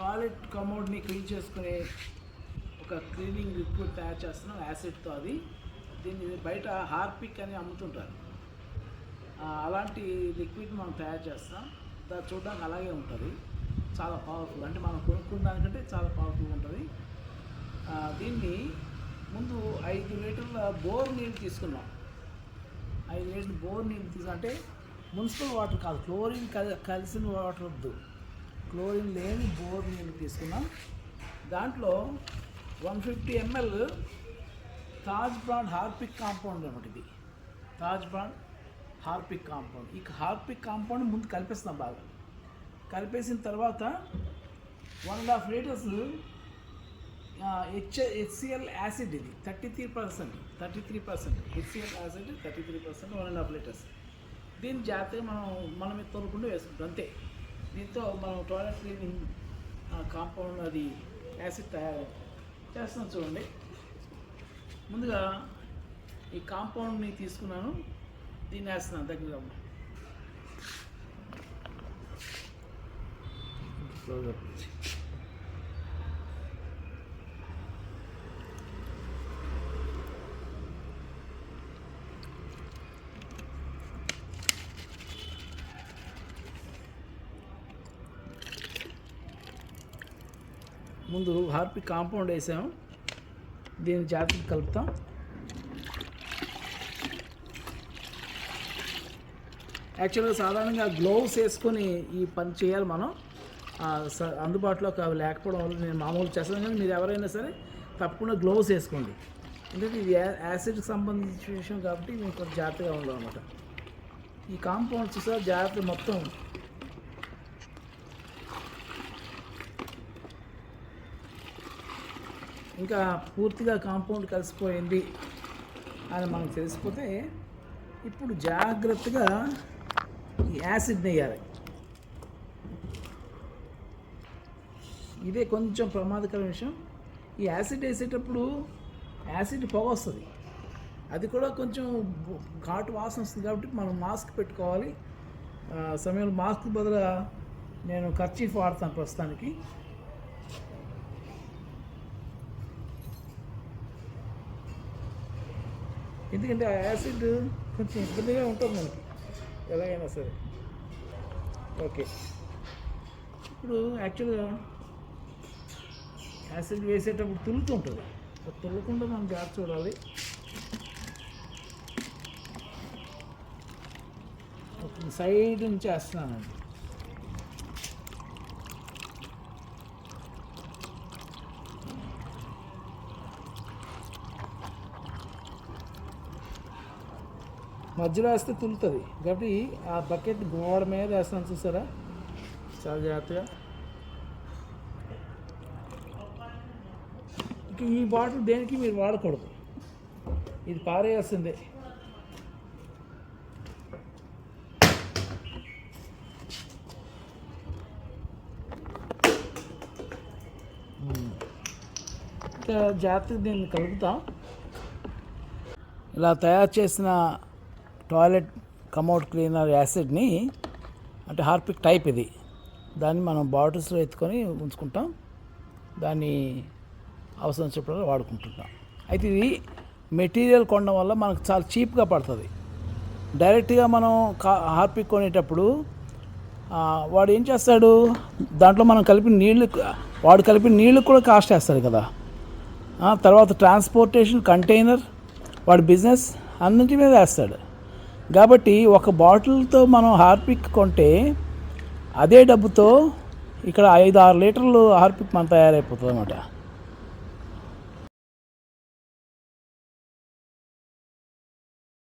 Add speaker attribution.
Speaker 1: Toilet కమోడ్ని clean చేసుకునే ఒక cleaning liquid తయారు చేస్తున్నాం యాసిడ్తో అది. దీన్ని బయట హార్పిక్ అని అమ్ముతుంటారు. అలాంటి లిక్విడ్ మనం తయారు చేస్తాం. దాన్ని చూడడానికి అలాగే ఉంటుంది. చాలా పవర్ఫుల్ అంటే మనం కొనుక్కున్న దానికంటే చాలా పవర్ఫుల్ ఉంటుంది. దీన్ని ముందు ఐదు లీటర్ల బోర్ నీళ్ళు తీసుకున్నాం ఐదు లీటర్ల బోర్ నీళ్ళు తీసుకుంటే మున్సిపల్ వాటర్ కాదు క్లోరిన్ కలి కలిసిన వాటర్ వద్దు. క్లోరిన్ లేని బోర్ నీళ్ళు తీసుకున్నాం? దాంట్లో one fifty ML Taj brand Harpic compound అనమాట ఇది తాజ్ బ్రాండ్ హార్పిక్ కాంపౌండ్. ఈ హార్పిక్ కాంపౌండ్ ముందు కలిపేస్తాం బాగా. కలిపేసిన తర్వాత one and half litres H HCL acid ఇది. Thirty three percent. Thirty three percent. HCL acid thirty three percent one and half litres. దీన్ని జాగ్రత్తగా మనం మనం మీద తోలుకుంటూ వేసుకుంటాం. అంతే. దీంతో మనం టాయిలెట్ క్లీనింగ్ కాంపౌండ్ అది యాసిడ్ తయారు చేస్తాం చూడండి. ముందుగా ఈ కాంపౌండ్ని తీసుకున్నాను. దీన్ని వేస్తున్నాను దగ్గర క్లోజ్అప్ ముందు హార్పిక్ కాంపౌండ్ వేసాము దీన్ని జాగ్రత్తగా కలుపుతాం. యాక్చువల్గా సాధారణంగా గ్లోవ్స్ వేసుకొని ఈ పని చేయాలి మనం. స- అందుబాటులోకి అవి లేకపోవడం వల్ల నేను మామూలు చేస్తాను కానీ మీరు ఎవరైనా సరే తప్పకుండా గ్లోవ్స్ వేసుకోండి. ఎందుకంటే ఇది యాసిడ్కి సంబంధించిన విషయం కాబట్టి మేము కొంచెం జాగ్రత్తగా ఉండాలన్నమాట. ఈ కాంపౌండ్ చూసా జాగ్రత్త మొత్తం ఇంకా పూర్తిగా కాంపౌండ్ కలిసిపోయింది అని మనకు తెలిసిపోతే ఇప్పుడు జాగ్రత్తగా ఈ యాసిడ్ వేయాలి. ఇదే కొంచెం ప్రమాదకర విషయం. ఈ యాసిడ్ వేసేటప్పుడు యాసిడ్ పొగ వస్తుంది. అది కూడా కొంచెం ఘాటు వాసన వస్తుంది కాబట్టి మనం మాస్క్ పెట్టుకోవాలి. సమయంలో మాస్క్ బదులుగా నేను ఖర్చీఫ్ వాడతాను ప్రస్తుతానికి. ఎందుకంటే ఆ యాసిడ్ కొంచెం ఇబ్బందిగా ఉంటుంది మనకి. ఎలాగైనా సరే. ఓకే. ఇప్పుడు యాక్చువల్గా యాసిడ్ వేసేటప్పుడు తుల్లుతుంటుంది ఉంటుంది. తుల్లకుండా మనం జాగ్రత్త చూడాలి. సైడ్ నుంచి వేస్తున్నానండి. మధ్యలో వేస్తే తులుతుంది. కాబట్టి ఆ బకెట్ గోడ మీద వేస్తాను చూసారా? చాలా జాగ్రత్తగా. ఇక ఈ బాటిల్ దేనికి మీరు వాడకూడదు. ఇది పారేయాల్సిందే. జాగ్రత్తగా దీన్ని కలుపుతాం. ఇలా తయారు చేసిన టాయిలెట్ కమౌట్ క్లీనర్ యాసిడ్ని అంటే హార్పిక్ టైప్ ఇది. దాన్ని మనం బాటిల్స్లో ఎత్తుకొని ఉంచుకుంటాం. దాన్ని అవసరం వచ్చినప్పుడు వాడుకుంటుంటాం. అయితే ఇది మెటీరియల్ కొనడం వల్ల మనకు చాలా చీప్గా పడుతుంది. డైరెక్ట్గా మనం కా హార్పిక్ కొనేటప్పుడు వాడు ఏం చేస్తాడు? దాంట్లో మనం కలిపిన నీళ్ళు వాడు కలిపిన నీళ్ళు కూడా కాస్ట్ వేస్తాడు కదా. తర్వాత ట్రాన్స్పోర్టేషన్ కంటైనర్ వాడి బిజినెస్ అన్నింటి మీద వేస్తాడు. కాబట్టి ఒక బాటిల్తో మనం హార్పిక్ కొంటే అదే డబ్బుతో ఇక్కడ ఐదు ఆరు లీటర్లు హార్పిక్ మనం తయారైపోతుంది అన్నమాట